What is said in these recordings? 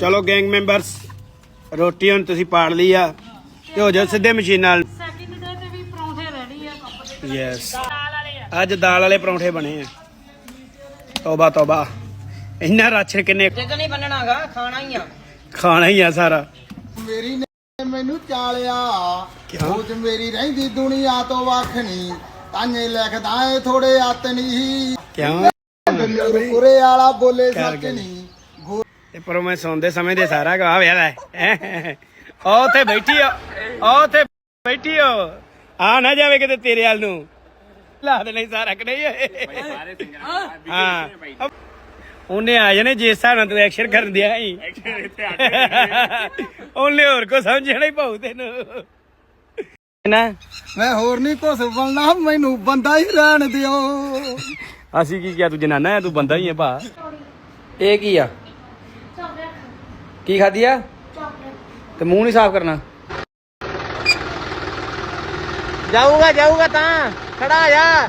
ਚਲੋ gang members ਰੋਟੀ ਹੁਣ ਤੁਸੀਂ ਪਾੜ ਲਈ ਆ ਤੇ ਹੋ ਜਾਓ ਸਿੱਧੇ ਮਸ਼ੀਨ ਨਾਲ। ਸੈਕਿੰਡ ਡੇ ਤੇ ਵੀ ਪਰੌਂਠੇ ਰੈਡੀ ਆ ਕੱਪ ਦੇ ਯੈਸ ਅੱਜ ਦਾਲ ਵਾਲੇ ਪਰੌਂਠੇ ਬਣੇ ਆ। ਤੋਬਾ ਤੋਬਾ। ਇੰਨਾ ਰਾਸ਼ਨ ਕਿੰਨੇ ਜਿੱਦ ਨਹੀਂ ਬੰਨਣਾਗਾ ਖਾਣਾ ਹੀ ਆ। ਖਾਣਾ ਹੀ ਆ ਸਾਰਾ। ਮੇਰੀ ਨੇ ਮੈਨੂੰ ਚਾਲਿਆ। ਕਿਉਂ? ਸੋਚ ਮੇਰੀ ਰਹਿੰਦੀ ਦੁਨੀਆ ਤੋਂ ਵੱਖ ਨਹੀਂ। ਤਾਂੇ ਲਿਖਦਾ ਏ ਥੋੜੇ ਆਤਨੀ ਕਿਉਂ ਉਰੇ ਵਾਲਾ ਬੋਲੇ ਸੱਚ। ਨਹੀਂ। ਤੇ ਪਰ ਮੈਂ ਸੌਂਦੇ ਸਮੇਂ ਦੇ ਸਾਰਾ ਗਵਾ ਵੇਲਾ ਉਹ ਉੱਥੇ ਬੈਠੀ ਆ ਉਹ ਉੱਥੇ ਬੈਠੀ ਆ ਆ ਨਾ ਜਾਵੇ ਕਿਤੇ ਤੇਰੇ ਵੱਲ ਨੂੰ। ਲਾ ਦੇ ਨਹੀਂ ਸਾਰਾ ਕਿ ਨਹੀਂ। ਹਾਂ। ਉਹਨੇ ਆ ਜਾਣੇ ਹਿਸਾਬ ਨਾਲ ਤੂੰ ਐਕਸ਼ਨ ਕਰਨ ਦਿਆ ਸੀ। ਉਹਨੇ ਹੋਰ ਕੋ ਸਮਝਣਾ ਹੀ ਪਾਉ ਤੈਨੂੰ। ਨਾ। ਮੈਂ ਹੋਰ ਨਹੀਂ ਕੁਛ ਬਣਨਾ ਮੈਨੂੰ ਬੰਦਾ ਹੀ ਰਹਿਣ ਦਿਓ। ਅਸੀਂ ਕੀ ਕਿਹਾ ਤੂੰ ਜਨਾਨਾ ਹੈ ਤੂੰ ਬੰਦਾ ਹੀ ਹੈ ਭਾ। ਇਹ ਕੀ ਆ? ਕੀ ਖਾਦੀ ਆ? ਤੇ ਮੂੰਹ ਨਹੀਂ ਸਾਫ਼ ਕਰਨਾ? ਜਾਊਗਾ ਜਾਊਗਾ ਤਾਂ। ਖੜਾ ਆ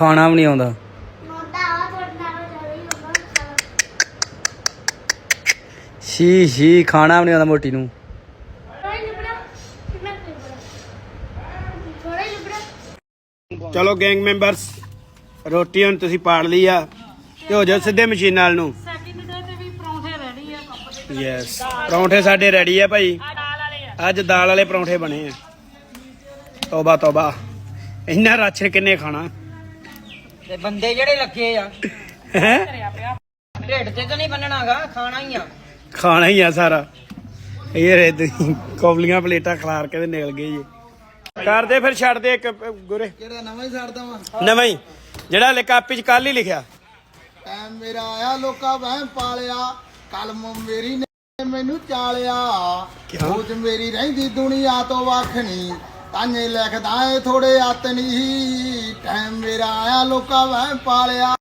ਖਾਣਾ ਵੀ ਨਹੀਂ ਆਉਂਦਾ। ਸ਼ੀ ਸ਼ੀ ਖਾਣਾ। ਵੀ ਨਹੀਂ ਆਉਂਦਾ ਮੋਟੀ ਨੂੰ। ਚਲੋ ਗੈਂਗ ਮੈਂਬਰਸ ਰੋਟੀ ਹੁਣ ਤੁਸੀਂ ਪਾੜ ਲਈ ਆ ਤੇ ਹੋ ਜਾਓ ਸਿੱਧੇ ਮਸ਼ੀਨ ਨਾਲ ਨੂੰ। ਸੈਕਿੰਡ ਡੇ ਤੇ ਵੀ ਪਰੌਂਠੇ ਰੈਡੀ ਆ ਕੱਪ ਦੇ ਯੈਸ ਪਰੌਂਠੇ ਸਾਡੇ ਰੈਡੀ ਆ ਭਾਈ। ਅੱਜ ਦਾਲ ਵਾਲੇ ਪਰੌਂਠੇ ਬਣੇ ਆ। ਤੋਬਾ ਤੋਬਾ। ਇੰਨਾ ਰਾਸ਼ਨ ਕਿੰਨੇ ਖਾਣਾ। ਤੇ ਬੰਦੇ ਜਿਹੜੇ ਲੱਗੇ ਆ ਹੈ? ਢਿੱਡ ਤੇ ਤਾਂ ਨਹੀਂ ਬੰਨਣਾਗਾ ਖਾਣਾ ਹੀ ਆ। ਖਾਣਾ ਹੀ ਆ ਸਾਰਾ। ਇਹ ਰੇ ਤੁਸੀਂ ਕੌਲੀਆਂ ਪਲੇਟਾਂ ਖਲਾਰ ਕੇ ਤੇ ਨਿਕਲ ਗਏ ਜੀ। ਕਰਦੇ ਫਿਰ ਛੱਡ ਦੇ ਇੱਕ ਗੁਰੇ। ਕਿਹੜਾ ਨਵਾਂ ਹੀ ਛੱਡਦਾ ਵਾਂ? ਨਵਾਂ ਹੀ। ਜਿਹੜਾ ਲੈ ਕਾਪੀ ਚ ਕੱਲ ਹੀ ਲਿਖਿਆ। ਟਾਈਮ ਮੇਰਾ ਆਇਆ ਲੋਕਾਂ ਵਹਿਮ ਪਾਲਿਆ। ਕਲਮ ਮੇਰੀ ਨੇ ਮੈਨੂੰ ਚਾਲਿਆ। ਕਿਉਂ? ਸੋਚ ਮੇਰੀ ਰਹਿੰਦੀ ਦੁਨੀਆ ਤੋਂ ਵੱਖ ਨਹੀਂ ਤਾਂੇ ਲਿਖਦਾ ਏ ਥੋੜੇ ਆਤਨੀ ਟਾਈਮ ਮੇਰਾ ਆਇਆ ਲੋਕਾਂ ਵਹਿਮ ਪਾਲਿਆ।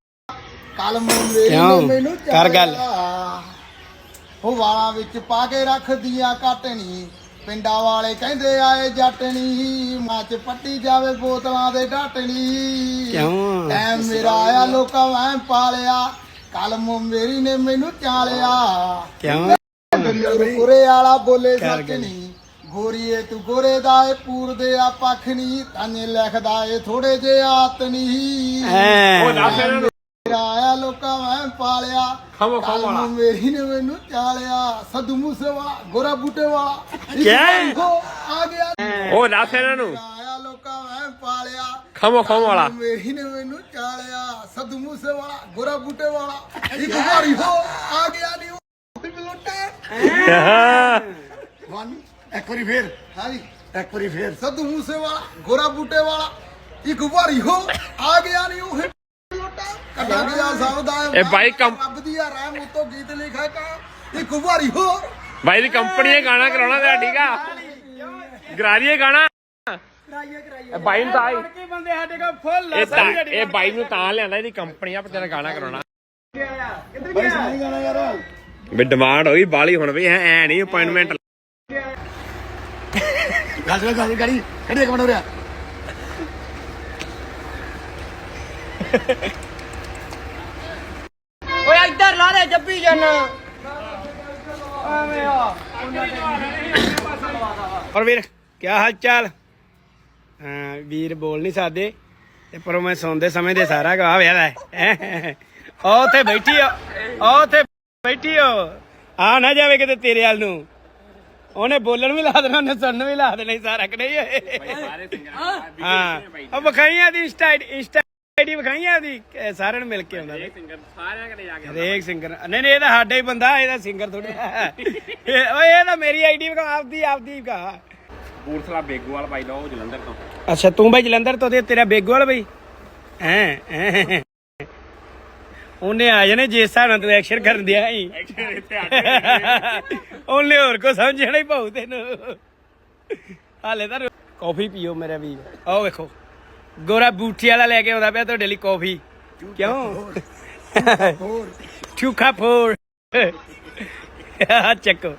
ਕਲਮ ਮੇਰੀ ਮੈਨੂੰ ਕਰ ਗੱਲ। ਉਹ ਵਾਲਾਂ ਵਿੱਚ ਪਾ ਕੇ ਰੱਖਦੀਆਂ ਕਾਟਣੀ ਪਿੰਡਾਂ ਵਾਲੇ ਕਹਿੰਦੇ ਆਏ ਜੱਟਣੀ ਮੱਚ ਪੱਟੀ ਜਾਵੇ ਬੋਤਲਾਂ ਦੇ ਢਾਟਣੀ ਕਿਉਂ? ਟਾਈਮ ਮੇਰਾ ਆਇਆ ਲੋਕਾਂ ਵਹਿ ਪਾਲਿਆ। ਕਲਮ ਮੇਰੀ ਨੇ ਮੈਨੂੰ ਚਾਲਿਆ। ਕਿਉਂ? ਉਰੇ ਵਾਲਾ ਬੋਲੇ ਸੱਚ। ਨਹੀਂ ਗੋਰੀਏ ਤੂੰ ਗੋਰੇ ਦਾ ਏ ਪੂਰ ਦੇ ਆ ਪੱਖ ਨਹੀਂ ਤਾਨੇ ਲਿਖਦਾ ਏ ਥੋੜੇ ਜੇ ਆਤ ਨਹੀਂ ਆਇਆ ਲੋਕਾਂ ਮੈਂ ਪਾਲਿਆ ਖਮੋ ਖਮੋ ਮੇਰੀ ਨੇ ਮੈਨੂੰ ਚਾਲਿਆ ਸਦੂ ਮੂਸੇ ਵਾਲਾ ਗੋਰਾ ਬੂਟੇ ਵਾਲਾ ਕਿਆ? ਹੋ ਆ ਗਿਆ। ਉਹ ਦੱਸ ਇਹਨਾਂ। ਨੂੰ ਆਇਆ ਲੋਕਾਂ ਮੈਂ ਪਾਲਿਆ ਖਮੋ ਖਮ ਵਾਲਾ। ਮੇਰੀ ਨੇ ਮੈਨੂੰ ਚਾਲਿਆ ਸਦੂ ਮੂਸੇ ਵਾਲਾ ਗੋਰਾ ਬੂਟੇ ਵਾਲਾ ਇੱਕ ਵਾਰੀ ਹੋ ਆ ਗਿਆ ਨਹੀਂ ਬਲੋਟੇ ਵਨ ਇੱਕ ਵਾਰੀ ਫੇਰ। ਹਾਂਜੀ। ਇੱਕ ਵਾਰੀ ਫੇਰ। ਸਦੂ ਮੂਸੇ ਵਾਲਾ ਗੋਰਾ ਬੂਟੇ ਵਾਲਾ ਇੱਕ ਵਾਰੀ ਹੋ ਆ ਗਿਆ ਨਹੀਂ ਉਹ। ਬਲੋਟਾ ਕੱਢਾ ਗਿਆ ਸਭ ਦਾ ਇਹ ਬਾਈ ਕੰਪ- ਰੱਬ ਦੀ ਆ ਰਹਿਮ ਉਤੋਂ ਗੀਤ ਲਿਖਾ ਕਾ ਇੱਕ ਵਾਰੀ ਹੋ। ਬਾਈ ਦੀ ਕੰਪਨੀ ਨੇ ਗਾਣਾ ਕਰਾਉਣਾ ਤੇ ਠੀਕ ਆ? ਦਈਏ ਗਾਣਾ। ਇਹ ਬਾਈ ਨੂੰ ਤਾਂ ਕੀ ਬੰਦੇ ਸਾਡੇ ਕੋਲ ਫੁੱਲ ਇਹ ਤਾਂ ਇਹ ਬਾਈ ਨੂੰ ਤਾਂ ਲਿਆਂਦਾ ਇਹਦੀ ਕੰਪਨੀ ਆ ਪਰ ਤੇਰਾ ਗਾਣਾ ਕਰਾਉਣਾ। ਬਾਈ ਗਾਣਾ ਯਾਰ। ਵੀ ਡਿਮਾਂਡ ਹੋਈ ਬਾਲੀ ਹੁਣ ਵੀ ਐ ਐ ਨਹੀਂ ਅਪਾਇੰਟਮੈਂਟ ਗੱਲ ਸੁਣ ਗੱਲ ਗਾੜੀ ਕਿਹੜੇ ਕਮਣ ਹੋ ਰਿਹਾ। ਓਏ ਇੱਧਰ ਲਾ ਦੇ ਜੱਬੀ ਜਨ। ਔਰ ਵੀਰ ਕੀ ਹਾਲ ਚਾਲ ਹਾਂ ਵੀਰ ਬੋਲ ਨਹੀਂ ਸਕਦੇ। ਤੇ ਪਰ ਮੈਂ ਸੌਂਦੇ ਸਮੇਂ ਦੇ ਸਾਰਾ ਗਵਾ ਵੇਲਾ ਉਹ ਉੱਥੇ ਬੈਠੀ ਆ ਉਹ ਉੱਥੇ ਬੈਠੀ ਆ ਆ ਨਾ ਜਾਵੇ ਕਿਤੇ ਤੇਰੇ ਵੱਲ ਨੂੰ। ਉਹਨੇ ਬੋਲਣ ਵੀ ਲਾ ਦੇਣਾ ਉਹਨੇ ਸੁਣਨ ਵੀ ਲਾ ਦੇਣਾ ਸੀ ਸਾਰਾ ਕਿ ਨਹੀਂ ਹਾਂ। ਉਹ ਵਿਖਾਈਆਂ ਦੀ ਇੰਸਟਾ ਇੰਸਟਾ ਆਈਡੀ ਵਿਖਾਈਆਂ ਦੀ ਇਹ ਸਾਰਿਆਂ ਨੂੰ ਮਿਲ ਕੇ ਆਉਂਦਾ ਸਾਰਿਆਂ ਘਰੇ ਜਾ ਕੇ ਹਰੇਕ ਸਿੰਗਰ ਨਹੀਂ ਨਹੀਂ ਇਹ ਤਾਂ ਸਾਡਾ ਹੀ ਬੰਦਾ ਇਹਦਾ ਸਿੰਗਰ ਥੋੜੀ ਓਏ ਇਹ ਤਾਂ ਮੇਰੀ ਆਈਡੀ ਵਿਖਾ ਆਪਦੀ ਆਪਦੀ ਵਿਖਾ। ਕਪੂਰਥਲਾ ਬੇਗੋਵਾਲ ਬਾਈ ਉਹ ਜਲੰਧਰ ਤੋਂ। ਅੱਛਾ ਤੂੰ ਬਾਈ ਜਲੰਧਰ ਤੋਂ ਤੇ ਤੇਰਾ ਬੇਗੋਵਾਲ ਬਈ। ਹੈ। ਉਹਨੇ ਆ ਜਾਣੇ ਜੇ ਹਿਸਾਬ ਨਾਲ ਤੂੰ ਐਕਸ਼ਨ ਕਰਨ ਦਿਆ ਸੀ। ਉਹਨੇ ਹੋਰ ਕੋ ਸਮਝਣਾ ਹੀ ਭਾਉ ਤੈਨੂੰ। ਹਾਲੇ ਤਾਂ ਕਾਫੀ ਪੀਓ ਮੇਰੇ ਵੀ ਆਓ ਵੇਖੋ। ਗੋਰਾ ਬੂਠੀ ਵਾਲਾ ਲੈ ਕੇ ਆਉਂਦਾ ਪਿਆ ਤੁਹਾਡੇ ਲਈ ਕਾਫੀ ਕਿਉਂ? ਟੂਕਾ ਫੋਰ। ਚੱਕੋ।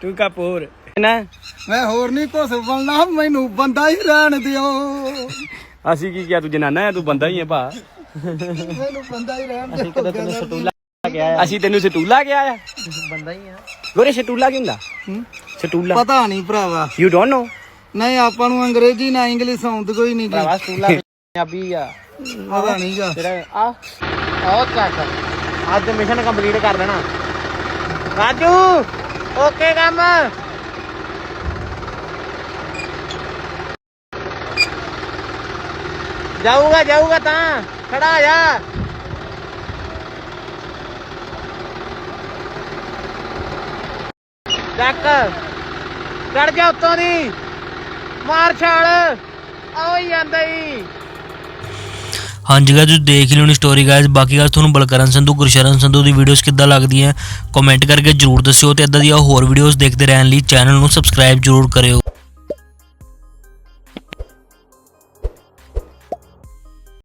ਟੂਕਾ ਫੋਰ। ਨਾ। ਮੈਂ ਹੋਰ ਨਹੀਂ ਕੁਛ ਬਣਨਾ ਮੈਨੂੰ ਬੰਦਾ ਹੀ ਰਹਿਣ ਦਿਓ। ਅਸੀਂ ਕੀ ਕਿਹਾ ਤੂੰ ਜਨਾਨਾ ਹੈ ਤੂੰ ਬੰਦਾ ਹੀ ਹੈ ਭਾ। ਮੈਨੂੰ ਬੰਦਾ ਹੀ ਰਹਿਣ ਦਿਓ ਅਸੀਂ ਤੈਨੂੰ ਸਟੂਲਾ ਕਿਹਾ ਆ? ਬੰਦਾ ਹੀ ਆ। ਗੋਰੇ ਸਟੂਲਾ ਕੀ ਹੁੰਦਾ? ਸਟੂਲਾ। ਪਤਾ ਨਹੀਂ ਭਰਾਵਾ। ਯੂ ਡੋਨਟ ਨੋ ਨਹੀਂ ਆਪਾਂ ਨੂੰ ਅੰਗਰੇਜ਼ੀ ਨਾ ਇੰਗਲਿਸ਼ ਆਉਂਦੀ ਕੋਈ ਨਹੀਂ ਗੀ ਸਟੂਲਾ ਪੰਜਾਬੀ ਆ। ਪਤਾ ਨਹੀਂਗਾ ਤੇਰਾ ਆ ਆਹ ਚੱਕ। ਅੱਜ ਮਿਸ਼ਨ ਕੰਪਲੀਟ ਕਰ ਦੇਣਾ। ਰਾਜੂ ਓਕੇ ਕੰਮ। ਜਾਊਗਾ ਜਾਊਗਾ ਤਾਂ। ਖੜਾ ਜਾ ਚੱਕ। ਚੜ ਜਾ ਉੱਤੋਂ ਦੀ। ਮਾਰ ਛਾਲ। ਆਓ ਜਾਂਦਾ ਈ ਹਾਂਜੀ ਗਾਇਸ ਤੁਸੀਂ ਦੇਖ ਲਿਓ ਨੀ ਸਟੋਰੀ ਗਾਇਸ ਬਾਕੀ ਗੱਲ ਤੁਹਾਨੂੰ ਬਲਕਰਨ ਸੰਧੂ, ਗੁਰਸ਼ਰਨ ਸੰਧੂ ਦੀ ਵੀਡੀਓਜ਼ ਕਿੱਦਾਂ ਲੱਗਦੀਆਂ ਕਮੈਂਟ ਕਰਕੇ ਜਰੂਰ ਦੱਸਿਓ ਤੇ ਇਦਾਂ ਦੀਆਂ ਹੋਰ ਵੀਡੀਓਜ਼ ਦੇਖਦੇ ਰਹਿਣ ਲਈ ਚੈਨਲ ਨੂੰ ਸਬਸਕ੍ਰਾਈਬ ਜਰੂਰ ਕਰਿਓ।